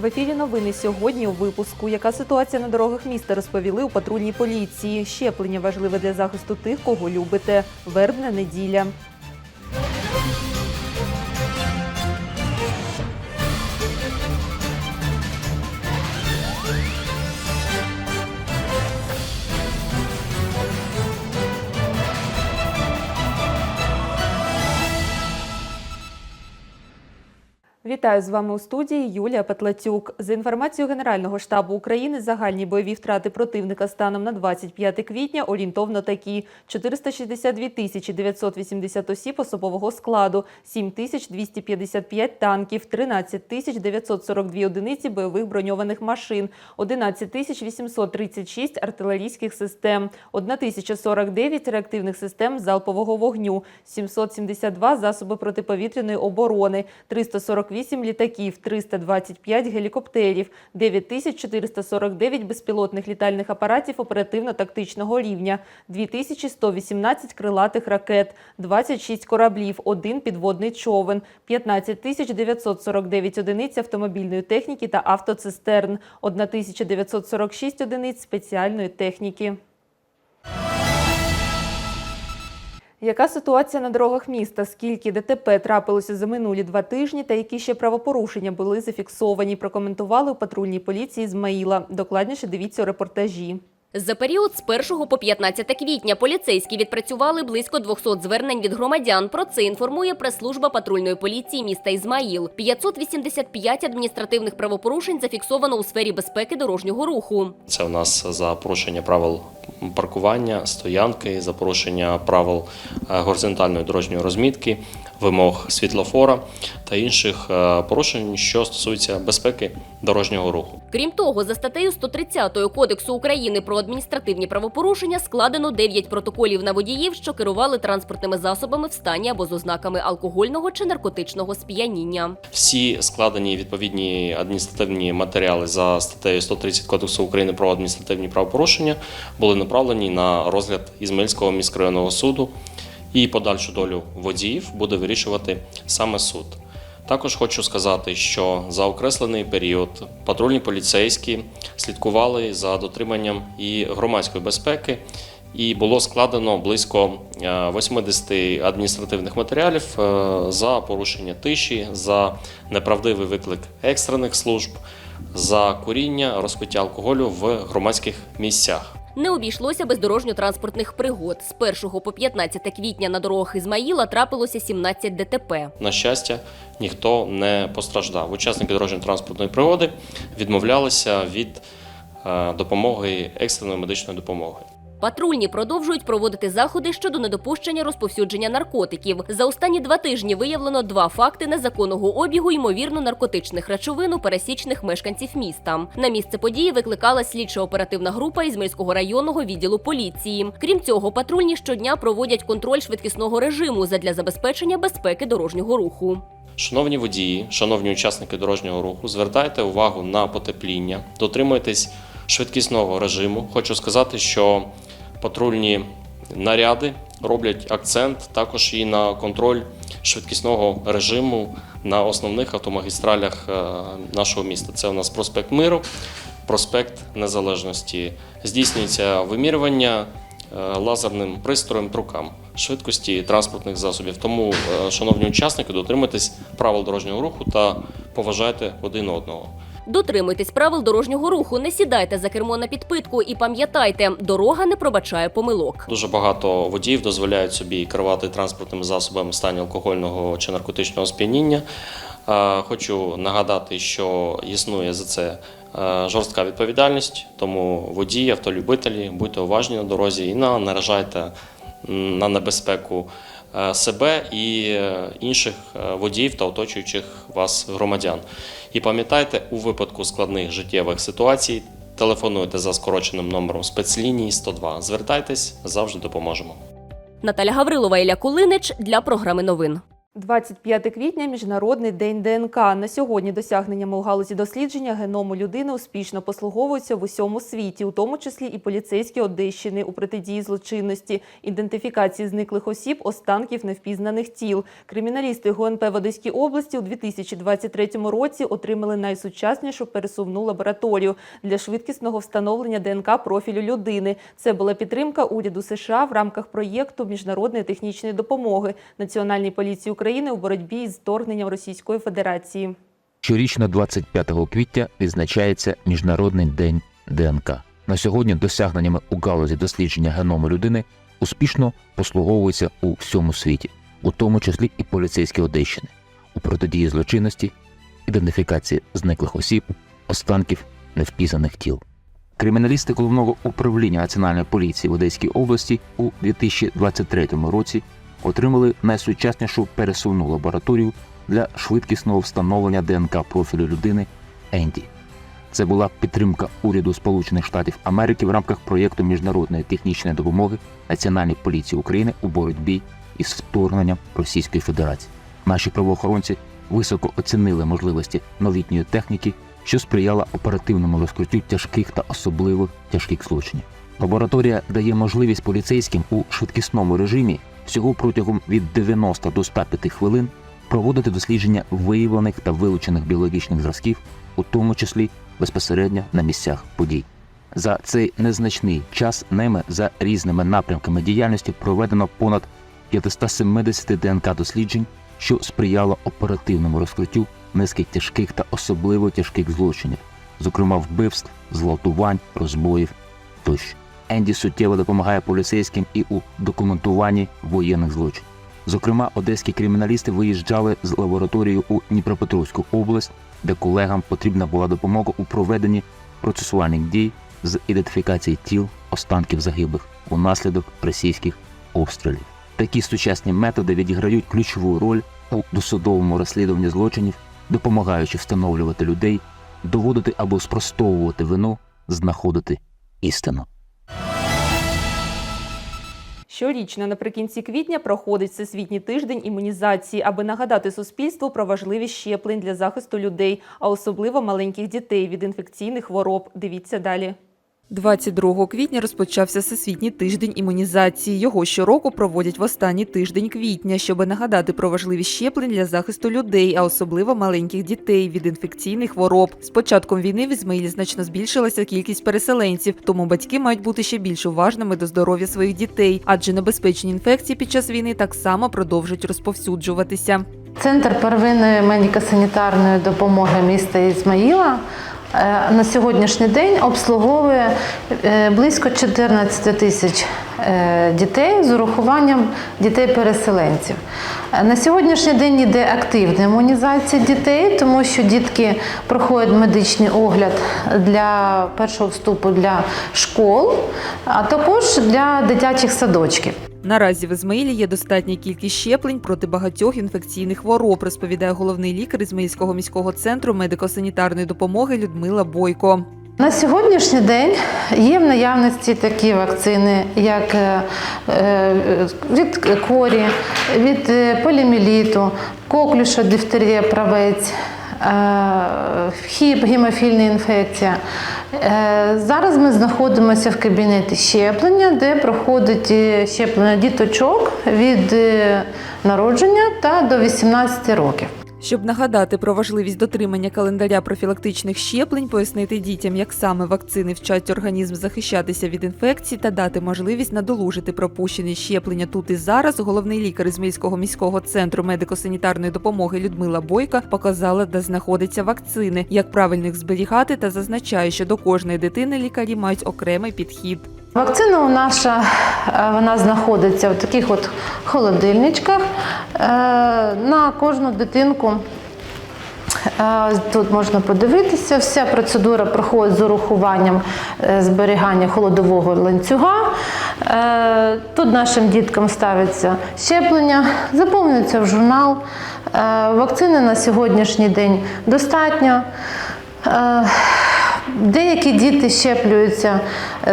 В ефірі новини сьогодні у випуску. Яка ситуація на дорогах міста розповіли у патрульній поліції? Щеплення важливе для захисту тих, кого любите. Вербна неділя. Вітаю з вами у студії Юлія Петлацюк. За інформацією Генерального штабу України, загальні бойові втрати противника станом на 25 квітня орієнтовно такі: 462 тисячі 980 осіб особового складу, 7 тисяч 255 танків, 13 тисяч 942 одиниці бойових броньованих машин, 11 тисяч 836 артилерійських систем, 1049 реактивних систем залпового вогню, 772 засоби протиповітряної оборони, 348 літаків, 325 гелікоптерів, 9449 безпілотних літальних апаратів оперативно-тактичного рівня, 2118 крилатих ракет, 26 кораблів, 1 підводний човен, 15 949 одиниць автомобільної техніки та автоцистерн, 1946 одиниць спеціальної техніки. Яка ситуація на дорогах міста? Скільки ДТП трапилося за минулі два тижні та які ще правопорушення були зафіксовані? Прокоментували у патрульній поліції Ізмаїла. Докладніше дивіться у репортажі. За період з 1 по 15 квітня поліцейські відпрацювали близько 200 звернень від громадян. Про це інформує прес-служба патрульної поліції міста Ізмаїл. 585 адміністративних правопорушень зафіксовано у сфері безпеки дорожнього руху. Це у нас за порушення правил паркування, стоянки, за порушення правил е, горизонтальної дорожньої розмітки, вимог світлофора та інших е, порушень, що стосуються безпеки дорожнього руху. Крім того, за статтею 130 Кодексу України про адміністративні правопорушення складено 9 протоколів на водіїв, що керували транспортними засобами в стані або з ознаками алкогольного чи наркотичного сп'яніння. Всі складені відповідні адміністративні матеріали за статтею 130 Кодексу України про адміністративні правопорушення були направлені на розгляд Ізмаїльського міськрайонного суду, і подальшу долю водіїв буде вирішувати саме суд. Також хочу сказати, що за окреслений період патрульні поліцейські слідкували за дотриманням і громадської безпеки, і було складено близько е, 80 адміністративних матеріалів е, за порушення тиші, за неправдивий виклик екстрених служб, за куріння, розпиття алкоголю в громадських місцях. Не обійшлося без дорожньо-транспортних пригод. З 1 по 15 квітня на дорогах Ізмаїла трапилося 17 ДТП. На щастя, ніхто не постраждав. Учасники дорожньо-транспортної пригоди відмовлялися від е, допомоги екстреної медичної допомоги. Патрульні продовжують проводити заходи щодо недопущення розповсюдження наркотиків. За останні два тижні виявлено два факти незаконного обігу ймовірно наркотичних речовин у пересічних мешканців міста. На місце події викликала слідчо-оперативна група Ізмельського районного відділу поліції. Крім цього, патрульні щодня проводять контроль швидкісного режиму задля забезпечення безпеки дорожнього руху. Шановні водії, шановні учасники дорожнього руху, звертайте увагу на потепління, дотримуйтесь швидкісного режиму. Хочу сказати, що патрульні наряди роблять акцент також і на контроль швидкісного режиму на основних автомагістралях е, нашого міста. Це у нас проспект Миру, проспект Незалежності. Здійснюється вимірювання е, лазерним пристроєм трукам швидкості транспортних засобів. Тому, е, шановні учасники, дотримуйтесь правил дорожнього руху та поважайте один одного. Дотримуйтесь правил дорожнього руху, не сідайте за кермо на підпитку і пам'ятайте, дорога не пробачає помилок. Дуже багато водіїв дозволяють собі керувати транспортними засобами в стані алкогольного чи наркотичного сп'яніння. Е, Хочу нагадати, що існує за це е, жорстка відповідальність, тому водії, автолюбителі, будьте уважні на дорозі і не наражайте на небезпеку себе і е, інших е, водіїв та оточуючих вас громадян. І пам'ятайте, у випадку складних життєвих ситуацій телефонуйте за скороченим номером спецлінії 102. Звертайтесь, завжди допоможемо. Наталя Гаврилова Ілля Кулинич для програми новин. 25 квітня міжнародний день ДНК. На сьогодні досягненнями у галузі дослідження геному людини успішно послуговуються в усьому світі, у тому числі і поліцейські Одещини у протидії злочинності, ідентифікації зниклих осіб, останків невпізнаних тіл. Криміналісти ГУНП в Одеській області у 2023 році отримали найсучаснішу пересувну лабораторію для швидкісного встановлення ДНК профілю людини. Це була підтримка уряду США в рамках проєкту міжнародної технічної допомоги Національній поліції України у боротьбі з вторгненням Російської Федерації. Щорічно 25 квітня відзначається Міжнародний день ДНК. На сьогодні досягненнями у галузі дослідження геному людини успішно послуговуються у всьому світі, у тому числі і поліцейські Одещини, у протидії злочинності, ідентифікації зниклих осіб, останків невпізнаних тіл. Криміналісти головного управління Національної поліції в Одеській області у 2023 році отримали найсучаснішу пересувну лабораторію для швидкісного встановлення ДНК профілю людини Енді. Це була підтримка уряду Сполучених Штатів Америки в рамках проєкту міжнародної технічної допомоги Національній поліції України у боротьбі із вторгненням Російської Федерації. Наші правоохоронці високо оцінили можливості новітньої техніки, що сприяла оперативному розкриттю тяжких та особливо тяжких злочинів. Лабораторія дає можливість поліцейським у швидкісному режимі всього протягом від 90 до 105 хвилин проводити дослідження виявлених та вилучених біологічних зразків, у тому числі безпосередньо на місцях подій. За цей незначний час ними за різними напрямками діяльності проведено понад 570 ДНК досліджень, що сприяло оперативному розкриттю низки тяжких та особливо тяжких злочинів, зокрема вбивств, зґвалтувань, розбоїв тощо. Енді суттєво допомагає поліцейським і у документуванні воєнних злочинів. Зокрема, одеські криміналісти виїжджали з лабораторією у Дніпропетровську область, де колегам потрібна була допомога у проведенні процесуальних дій з ідентифікації тіл останків загиблих унаслідок російських обстрілів. Такі сучасні методи відіграють ключову роль у досудовому розслідуванні злочинів, допомагаючи встановлювати людей, доводити або спростовувати вину, знаходити істину. Щорічно наприкінці квітня проходить Всесвітній тиждень імунізації, аби нагадати суспільству про важливість щеплень для захисту людей, а особливо маленьких дітей від інфекційних хвороб. Дивіться далі. 22 квітня розпочався Всесвітній тиждень імунізації. Його щороку проводять в останній тиждень квітня, щоб нагадати про важливість щеплень для захисту людей, а особливо маленьких дітей від інфекційних хвороб. З початком війни в Ізмаїлі значно збільшилася кількість переселенців, тому батьки мають бути ще більш уважними до здоров'я своїх дітей, адже небезпечні інфекції під час війни так само продовжують розповсюджуватися. Центр первинної медико-санітарної допомоги міста Ізмаїла на сьогоднішній день обслуговує е, близько 14 тисяч е, дітей з урахуванням дітей-переселенців. Е, На сьогоднішній день йде активна імунізація дітей, тому що дітки проходять медичний огляд для першого вступу для школ, а також для дитячих садочків. Наразі в Ізмаїлі є достатня кількість щеплень проти багатьох інфекційних хвороб, розповідає головний лікар Ізмаїльського міського центру медико-санітарної допомоги Людмила Бойко. На сьогоднішній день є в наявності такі вакцини, як е, е, від корі, від е, поліоміеліту, коклюша, дифтерія, правець, хіп, гемофільна інфекція. Е, Зараз ми знаходимося в кабінеті щеплення, де проходить е, щеплення діточок від е, народження та до 18 років. Щоб нагадати про важливість дотримання календаря профілактичних щеплень, пояснити дітям, як саме вакцини вчать організм захищатися від інфекцій та дати можливість надолужити пропущені щеплення тут і зараз, головний лікар Ізмаїльського міського центру медико-санітарної допомоги Людмила Бойка показала, де знаходяться вакцини, як правильно їх зберігати, та зазначає, що до кожної дитини лікарі мають окремий підхід. Вакцина наша е, вона знаходиться в таких от холодильничках. Е, На кожну дитинку е, тут можна подивитися. Вся процедура проходить з урахуванням зберігання холодового ланцюга. Тут нашим діткам ставиться щеплення, заповнюється в журнал. Вакцини на сьогоднішній день достатньо. Деякі діти щеплюються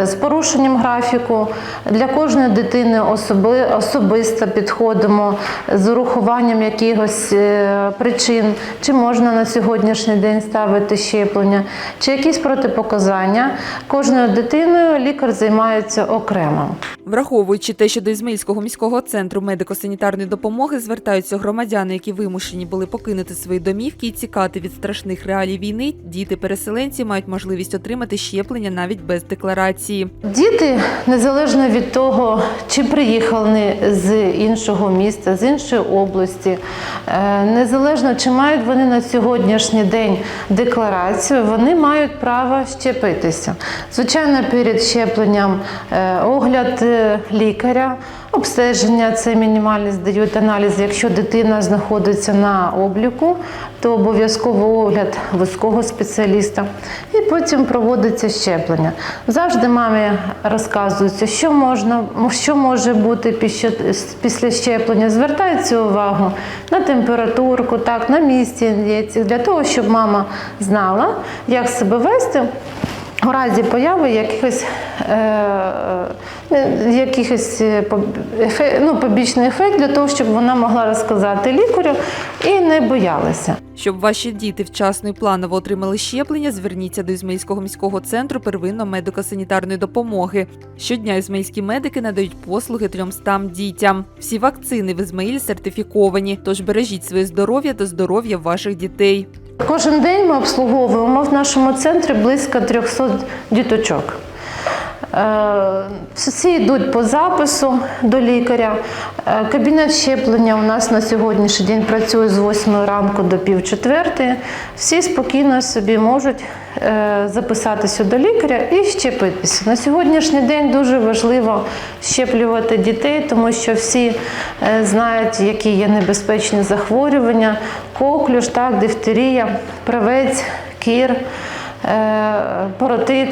з порушенням графіку. Для кожної дитини особи, особисто підходимо з урахуванням якихось е, причин, чи можна на сьогоднішній день ставити щеплення, чи якісь протипоказання. Кожною дитиною лікар займається окремо. Враховуючи те, що до Ізмаїльського міського центру медико-санітарної допомоги звертаються громадяни, які вимушені були покинути свої домівки і тікати від страшних реалій війни, діти-переселенці мають можливість отримати щеплення навіть без декларації. Діти, незалежно від того, чи приїхали з іншого міста, з іншої області, е, незалежно чи мають вони на сьогоднішній день декларацію, вони мають право щепитися. Звичайно, перед щепленням е, огляд е, лікаря, обстеження це мінімальні здають аналізи. Якщо дитина знаходиться на обліку, то обов'язково огляд вузького спеціаліста. І потім проводиться щеплення. Завжди мамі розказується, що можна, що може бути після- щеплення. Звертається увагу на температурку, так, на місці для того, щоб мама знала, як себе вести. У разі появи якихось, е, е, якихось е, ефе- ну, побічний ефект для того, щоб вона могла розказати лікарю і не боялася. Щоб ваші діти вчасно і планово отримали щеплення, зверніться до Ізмаїльського міського центру первинно медико-санітарної допомоги. Щодня ізмаїльські медики надають послуги 300 дітям. Всі вакцини в Ізмаїлі сертифіковані, тож бережіть своє здоров'я та здоров'я ваших дітей. Кожен день ми обслуговуємо в нашому центрі близько 300 діточок. Е, Всі йдуть по запису до лікаря. Е, Кабінет щеплення у нас на сьогоднішній день працює з 8 ранку до пів четвертої. Всі спокійно собі можуть е, записатися до лікаря і щепитися. На сьогоднішній день дуже важливо щеплювати дітей, тому що всі е, знають, які є небезпечні захворювання: коклюш, так, дифтерія, правець, кір, е, паротит,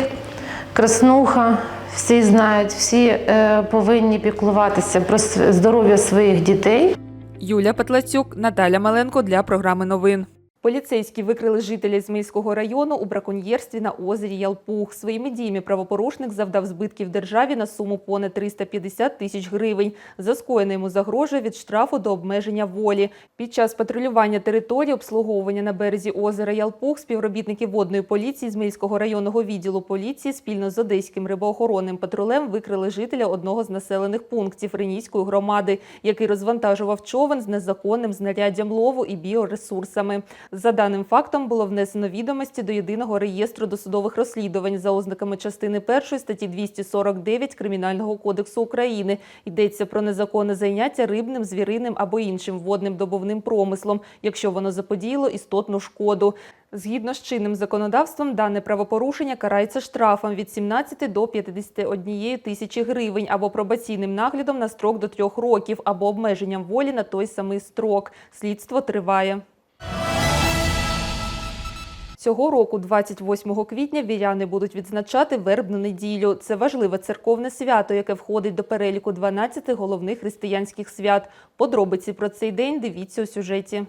краснуха. Всі знають, всі е, повинні піклуватися про здоров'я своїх дітей. Юля Петлацюк, Наталя Маленко для програми новин. Поліцейські викрили жителя Ізмаїльського району у браконьєрстві на озері Ялпух. Своїми діями правопорушник завдав збитків державі на суму понад 350 тисяч гривень. За скоєне йому загрожує від штрафу до обмеження волі. Під час патрулювання території обслуговування на березі озера Ялпух співробітники водної поліції Ізмаїльського районного відділу поліції спільно з одеським рибоохоронним патрулем викрили жителя одного з населених пунктів Ренійської громади, який розвантажував човен з незаконним знаряддям лову і біоресурсами. За даним фактом було внесено відомості до єдиного реєстру досудових розслідувань за ознаками частини 1 статті 249 Кримінального кодексу України. Йдеться про незаконне зайняття рибним, звіриним або іншим водним добувним промислом, якщо воно заподіяло істотну шкоду. Згідно з чинним законодавством, дане правопорушення карається штрафом від 17 до 51 тисячі гривень або пробаційним наглядом на строк до трьох років, або обмеженням волі на той самий строк. Слідство триває. Цього року, 28 квітня, віряни будуть відзначати вербну неділю. Це важливе церковне свято, яке входить до переліку 12 головних християнських свят. Подробиці про цей день дивіться у сюжеті.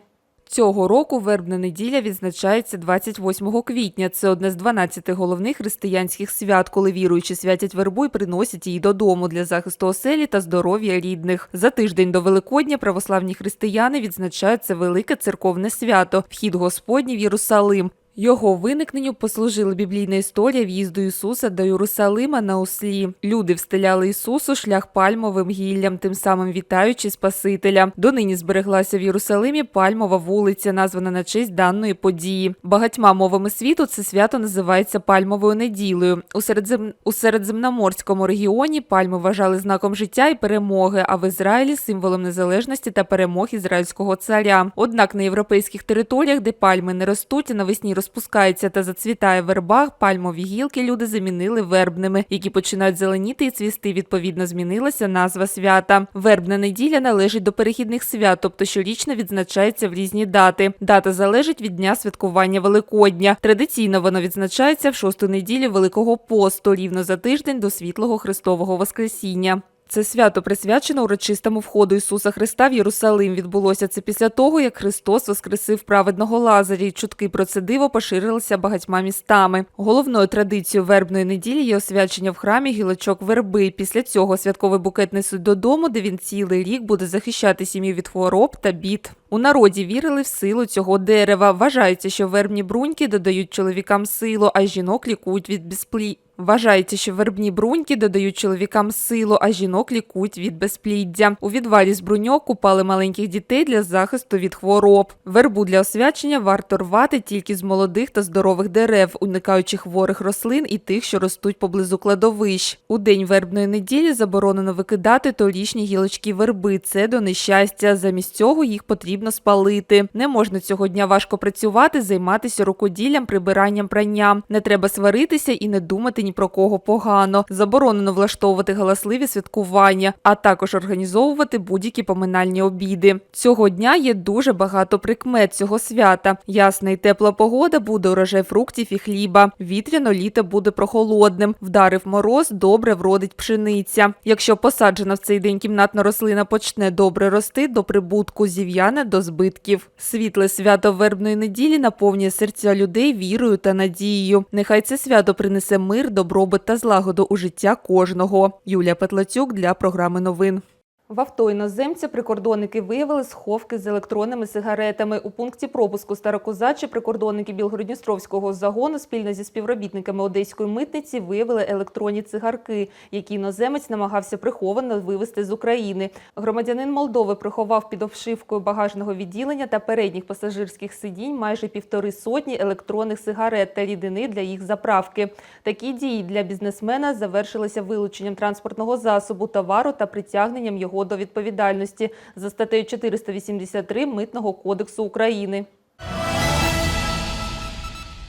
Цього року вербна неділя відзначається 28 квітня. Це одне з 12 головних християнських свят, коли віруючі святять вербу і приносять її додому для захисту оселі та здоров'я рідних. За тиждень до Великодня православні християни відзначають це велике церковне свято вхід Господній в Єрусалим. Його виникненню послужила біблійна історія в'їзду Ісуса до Єрусалима на ослі. Люди встеляли Ісусу шлях пальмовим гіллям, тим самим вітаючи Спасителя. Донині збереглася в Єрусалимі пальмова вулиця, названа на честь даної події. Багатьма мовами світу це свято називається пальмовою неділею. У, середзем... у середземноморському регіоні пальми вважали знаком життя і перемоги, а в Ізраїлі символом незалежності та перемог ізраїльського царя. Однак на європейських територіях, де пальми не ростуть, навесні розпускається та зацвітає верба, пальмові гілки люди замінили вербними, які починають зеленіти і цвісти. Відповідно, змінилася назва свята. Вербна неділя належить до перехідних свят, тобто щорічно відзначається в різні дати. Дата залежить від дня святкування Великодня. Традиційно воно відзначається в шосту неділю Великого посту, рівно за тиждень до світлого Христового Воскресіння. Це свято присвячено урочистому входу Ісуса Христа в Єрусалим. Відбулося це після того, як Христос воскресив праведного Лазаря. і Чутки про це диво поширилися багатьма містами. Головною традицією вербної неділі є освячення в храмі гілочок верби. Після цього святковий букет несуть додому, де він цілий рік буде захищати сім'ю від хвороб та бід. У народі вірили в силу цього дерева. Вважається, що вербні бруньки додають чоловікам силу, а жінок лікують від безплі. Вважається, що вербні бруньки додають чоловікам силу, а жінок лікують від безпліддя. У відвалі з бруньок купали маленьких дітей для захисту від хвороб. Вербу для освячення варто рвати тільки з молодих та здорових дерев, уникаючи хворих рослин і тих, що ростуть поблизу кладовищ. У день вербної неділі заборонено викидати торічні гілочки верби. Це до нещастя. Замість цього їх потрібно спалити. Не можна цього дня важко працювати, займатися рукоділлям, прибиранням прання. Не треба сваритися і не думати ні про кого погано. Заборонено влаштовувати галасливі святкування, а також організовувати будь-які поминальні обіди. Цього дня є дуже багато прикмет цього свята. Ясна і тепла погода буде урожай фруктів і хліба. Вітряно літо буде прохолодним. Вдарив мороз, добре вродить пшениця. Якщо посаджена в цей день кімнатна рослина почне добре рости, до прибутку зів'яне до збитків. Світле свято вербної неділі наповнює серця людей вірою та надією. Нехай це свято принесе мир, добробут та злагоду у життя кожного. Юлія Петлацюк для програми новин. В авто іноземця прикордонники виявили сховки з електронними сигаретами. У пункті пропуску Старокозачі прикордонники Білгородністровського загону спільно зі співробітниками одеської митниці виявили електронні цигарки, які іноземець намагався приховано вивезти з України. Громадянин Молдови приховав під обшивкою багажного відділення та передніх пасажирських сидінь майже півтори сотні електронних сигарет та рідини для їх заправки. Такі дії для бізнесмена завершилися вилученням транспортного засобу товару та притягненням його до відповідальності за статтею 483 Митного кодексу України.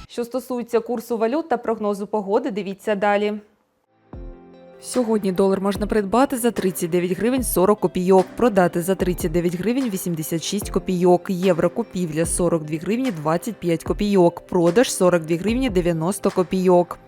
Що стосується курсу валют та прогнозу погоди, дивіться далі. Сьогодні долар можна придбати за 39 гривень 40 копійок, продати за 39 гривень 86 копійок, євро купівля 42 гривні 25 копійок, продаж 42 гривні 90 копійок.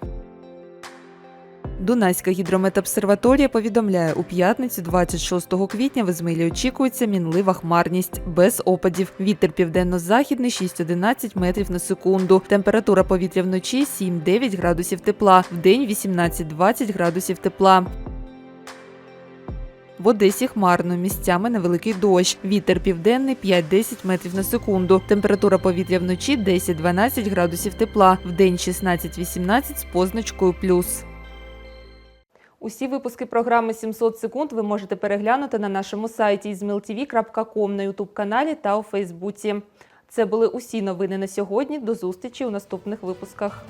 Дунайська гідрометобсерваторія повідомляє, у п'ятницю 26 квітня в Ізмаїлі очікується мінлива хмарність без опадів. Вітер південно-західний 6-11 метрів на секунду. Температура повітря вночі 7-9 градусів тепла, вдень 18-20 градусів тепла. В Одесі хмарно, місцями невеликий дощ. Вітер південний 5-10 метрів на секунду. Температура повітря вночі 10-12 градусів тепла, вдень 16-18 з позначкою плюс. Усі випуски програми «700 секунд ви можете переглянути на нашому сайті izmailtv.com, на ютуб-каналі та у Фейсбуці. Це були усі новини на сьогодні. До зустрічі у наступних випусках.